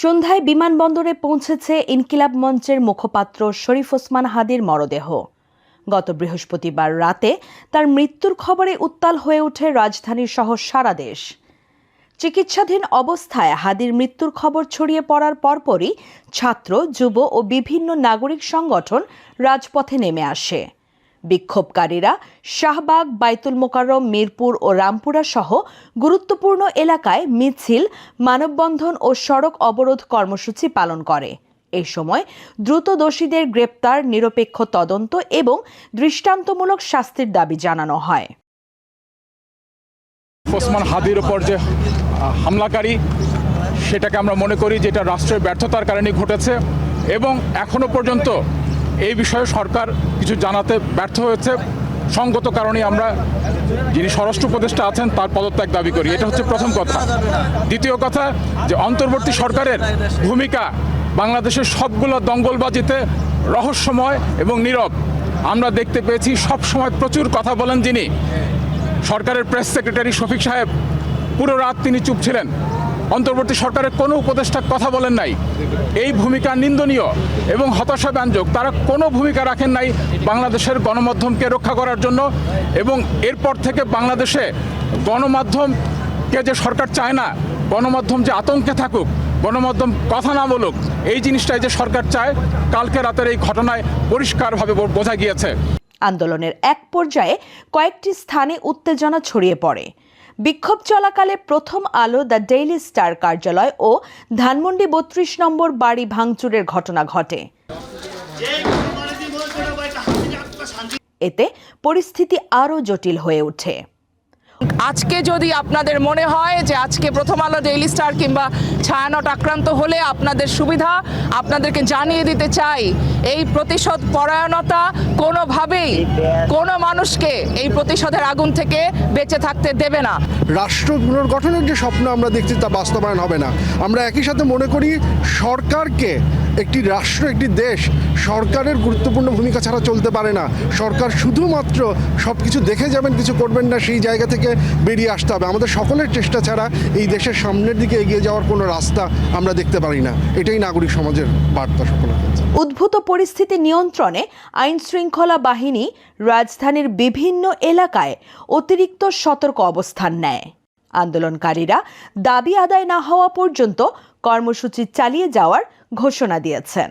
সন্ধ্যায় বিমানবন্দরে পৌঁছেছে ইনকিলাব মঞ্চের মুখপাত্র শরীফ ওসমান হাদির মরদেহ। গত বৃহস্পতিবার রাতে তার মৃত্যুর খবরে উত্তাল হয়ে ওঠে রাজধানীর সহ সারা দেশ। চিকিৎসাধীন অবস্থায় হাদির মৃত্যুর খবর ছড়িয়ে পড়ার পরপরই ছাত্র, যুব ও বিভিন্ন নাগরিক সংগঠন রাজপথে নেমে আসে। বিক্ষোভকারীরা শাহবাগ, বাইতুল মোকাররম, মিরপুর ও রামপুরা সহ গুরুত্বপূর্ণ এলাকায় মিছিল, মানববন্ধন ও সড়ক অবরোধ কর্মসূচি পালন করে। এই সময় দ্রুত দোষীদের গ্রেপ্তার, নিরপেক্ষ তদন্ত এবং দৃষ্টান্তমূলক শাস্তির দাবি জানানো হয়। ওসমান হাদির ওপর যে হামলাকারী, সেটাকে আমরা মনে করি যে এটা রাষ্ট্রের ব্যর্থতার কারণে ঘটেছে এবং এখনও পর্যন্ত এই বিষয়ে সরকার কিছু জানাতে ব্যর্থ হয়েছে। সঙ্গত কারণে আমরা যিনি স্বরাষ্ট্র উপদেষ্টা আছেন, তার পদত্যাগ দাবি করি। এটা হচ্ছে প্রথম কথা। দ্বিতীয় কথা, যে অন্তর্বর্তী সরকারের ভূমিকা বাংলাদেশের সবগুলো দঙ্গলবাজিতে রহস্যময় এবং নীরব। আমরা দেখতে পেয়েছি সব সময় প্রচুর কথা বলেন যিনি। সরকারের প্রেস সেক্রেটারি শফিক সাহেব, পুরো রাত তিনি চুপ ছিলেন। অন্তর্বর্তী সরকারের কোনো উপদেষ্টা কথা বলেন নাই। এই ভূমিকা নিন্দনীয় এবং হতাশাব্যঞ্জক তারা কোনো ভূমিকা রাখেন নাই বাংলাদেশের গণমাধ্যমকে রক্ষা করার জন্য এবং এরপর থেকে বাংলাদেশে গণমাধ্যমকে যে সরকার চায় না, গণমাধ্যম যে আতঙ্কে থাকুক, গণমাধ্যম কথা না বলুক, এই জিনিসটাই যে সরকার চায়, কালকে রাতের এই ঘটনায় পরিষ্কারভাবে বোঝা গিয়েছে। আন্দোলনের এক পর্যায়ে কয়েকটি স্থানে উত্তেজনা ছড়িয়ে পড়ে। বিক্ষোভ চলাকালে প্রথম আলো দ্য ডেইলি স্টার কার্যালয় ও ধানমন্ডি বত্রিশ নম্বর বাড়ি ভাঙচুরের ঘটনা ঘটে। এতে পরিস্থিতি আরও জটিল হয়ে ওঠে। আজকে যদি আপনাদের মনে হয় যে আজকে প্রথম আলো ডেইলি স্টার কিংবা ছায়ানট আক্রান্ত হলে আপনাদের সুবিধা, আপনাদেরকে জানিয়ে দিতে চাই, এই প্রতিশোধ পরায়ণতা কোনোভাবেই কোনো মানুষকে এই প্রতিশোধের আগুন থেকে বেঁচে থাকতে দেবে না। রাষ্ট্র পুনর্গঠনের যে স্বপ্ন আমরা দেখছি তা বাস্তবায়ন হবে না। আমরা একই সাথে মনে করি সরকারকে একটি রাষ্ট্র, একটি দেশ সরকারের গুরুত্বপূর্ণ ভূমিকা ছাড়া চলতে পারে না। সরকার শুধুমাত্র সব কিছু দেখে যাবেন, কিছু করবেন না, সেই জায়গা থেকে বেরিয়ে আসতে হবে। আমাদের সকলের চেষ্টা ছাড়া এই দেশের সামনের দিকে এগিয়ে যাওয়ার কোনো রাস্তা আমরা দেখতে পারি না। এটাই নাগরিক সমাজের বার্তা সকলের উদ্ভূত পরিস্থিতি নিয়ন্ত্রণে আইন শৃঙ্খলা বাহিনী রাজধানীর বিভিন্ন এলাকায় অতিরিক্ত সতর্ক অবস্থান নেয়। আন্দোলনকারীরা দাবি আদায় না হওয়া পর্যন্ত কর্মসূচি চালিয়ে যাওয়ার ঘোষণা দিয়েছেন।